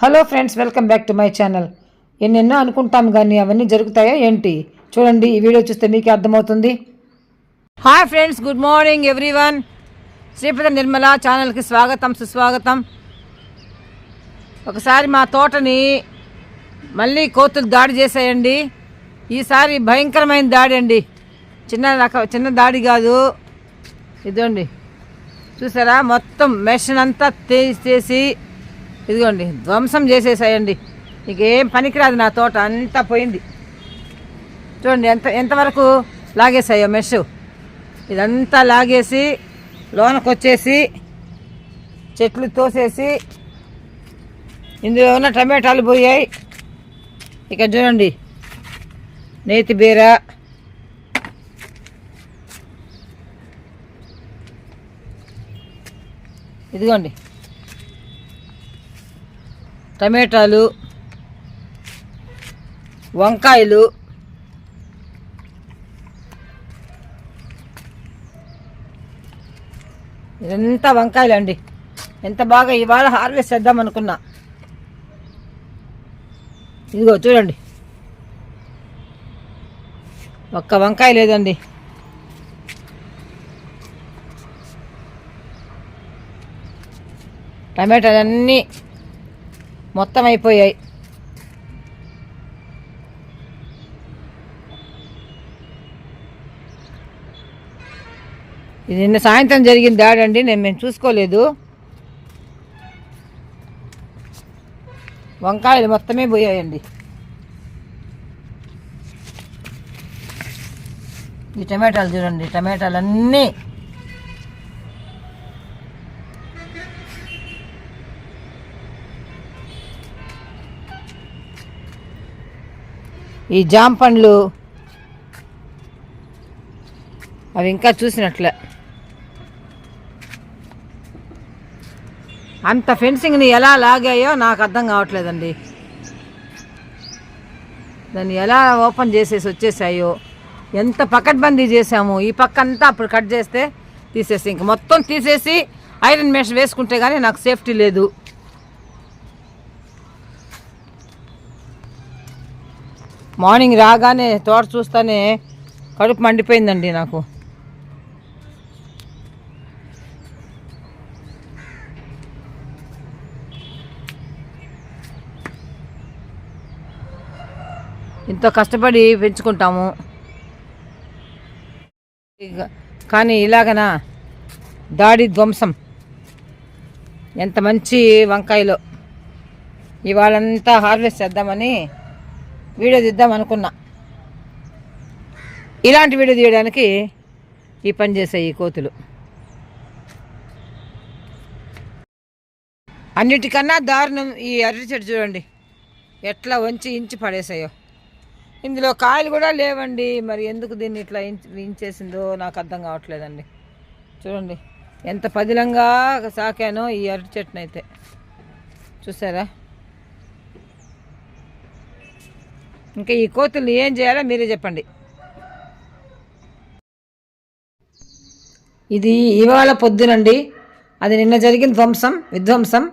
Hello friends welcome back to my channel. ఎన్నెన్నో అనుకుంటాం కానీ అవన్నీ జరుగుతాయా ఏంటి? చూడండి ఈ వీడియో చూస్తే మీకే అర్థమవుతుంది. Hi friends good morning everyone. Sripada Nirmala ఛానల్కి స్వాగతం సుస్వాగతం. ఒకసారి మా తోటని మళ్ళీ కోతులు దాడి చేసాయండి. ఈసారి భయంకరమైన దాడి అండి. చిన్న రక చిన్న దాడి కాదు. ఇదండి చూసారా? మొత్తం మెషిన్ అంతా తీసేసి ఇదిగోండి ధ్వంసం చేసేసాయండి. ఇక ఏం పనికిరాదు నా తోట అంతా పోయింది. చూడండి ఎంత ఎంతవరకు లాగేసాయో మెష్. ఇదంతా లాగేసి లోనకు వచ్చేసి చెట్లు తోసేసి ఇందులో ఉన్న టమాటాలు పోయాయి. ఇక చూడండి నేతి బీర ఇదిగోండి. టమాటాలు వంకాయలు ఇదంతా వంకాయలు అండి ఎంత బాగా ఇవాళ హార్వెస్ట్ చేద్దాం అనుకున్నా. ఇదిగో చూడండి. ఒక్క వంకాయ లేదండి. టమాటాలన్నీ మొత్తం అయిపోయాయి. ఇది నిన్న సాయంత్రం జరిగిన దాడి అండి నేను మేము చూసుకోలేదు. వంకాయలు మొత్తమే పోయాయండి. ఈ టమాటాలు చూడండి టమాటాలు అన్నీ ఈ జామ పండ్లు అవి ఇంకా చూసినట్లే. అంత ఫెన్సింగ్ని ఎలా లాగాయో నాకు అర్థం కావట్లేదండి. దాన్ని ఎలా ఓపెన్ చేసేసి వచ్చేసాయో ఎంత పకడ్బందీ చేసాము ఈ పక్క అంతా అప్పుడు కట్ చేస్తే తీసేసి ఇంక మొత్తం తీసేసి ఐరన్ మెష్ వేసుకుంటే కానీ నాకు సేఫ్టీ లేదు. మార్నింగ్ రాగానే తోట చూస్తానే కడుపు మండిపోయిందండి నాకు. ఎంతో కష్టపడి పెంచుకుంటాము. కానీ ఇలాగనా? దాడి ధ్వంసం. ఎంత మంచి వంకాయలో. ఇవాళంతా హార్వెస్ట్ చేద్దామని వీడియో తీద్దాం అనుకున్నా. ఇలాంటి వీడియో తీయడానికి ఈ పని చేసాయి ఈ కోతులు. అన్నిటికన్నా దారుణం ఈ అరటి చెట్టు చూడండి. ఎట్లా వంచి ఇంచి పడేసాయో. ఇందులో కాయలు కూడా లేవండి. మరి ఎందుకు దీన్ని ఇట్లా ఇంచేసిందో నాకు అర్థం కావట్లేదండి. చూడండి ఎంత పదిలంగా సాకానో ఈ అరటి చెట్టునైతే. చూసారా? ఇంకా ఈ కోతుల్ని ఏం చేయాలో మీరే చెప్పండి. ఇది ఇవాళ పొద్దునండి. అది నిన్న జరిగిన ధ్వంసం విధ్వంసం.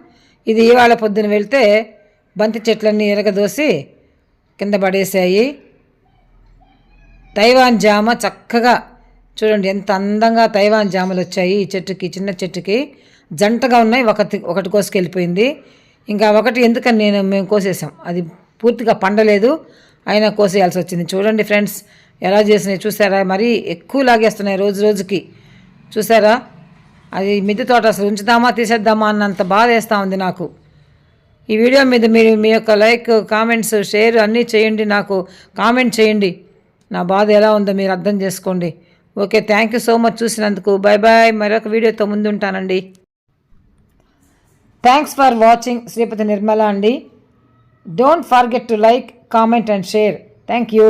ఇది ఇవాళ పొద్దున వెళ్తే బంతి చెట్లన్నీ ఎరగదోసి కింద పడేసాయి తైవాన్ జామ చక్కగా చూడండి ఎంత అందంగా తైవాన్ జామలు వచ్చాయి ఈ చెట్టుకి చిన్న చెట్టుకి. జంటగా ఉన్నాయి ఒకటి ఒకటి కోసుకెళ్ళిపోయింది. ఇంకా ఒకటి ఎందుకని నేను మేము కోసేసాం అది పూర్తిగా పండలేదు. అయినా కోసేయాల్సి వచ్చింది చూడండి ఫ్రెండ్స్ ఎలా చేసినాయి చూసారా? మరీ ఎక్కువ లాగేస్తున్నాయి రోజు రోజుకి. చూసారా? అది మిద్దె తోట అసలు ఉంచుదామా తీసేద్దామా అన్నంత బాధ వేస్తూ ఉంది నాకు. ఈ వీడియో మీద మీరు మీ యొక్క లైక్ కామెంట్స్ షేర్ అన్నీ చేయండి నాకు. కామెంట్ చేయండి. నా బాధ ఎలా ఉందో మీరు అర్థం చేసుకోండి. Okay thank you so much చూసినందుకు. బాయ్ బాయ్ మరొక వీడియోతో ముందు ఉంటానండి thanks for watching. Sripathi Nirmala అండి. Don't forget to like. Comment and share thank you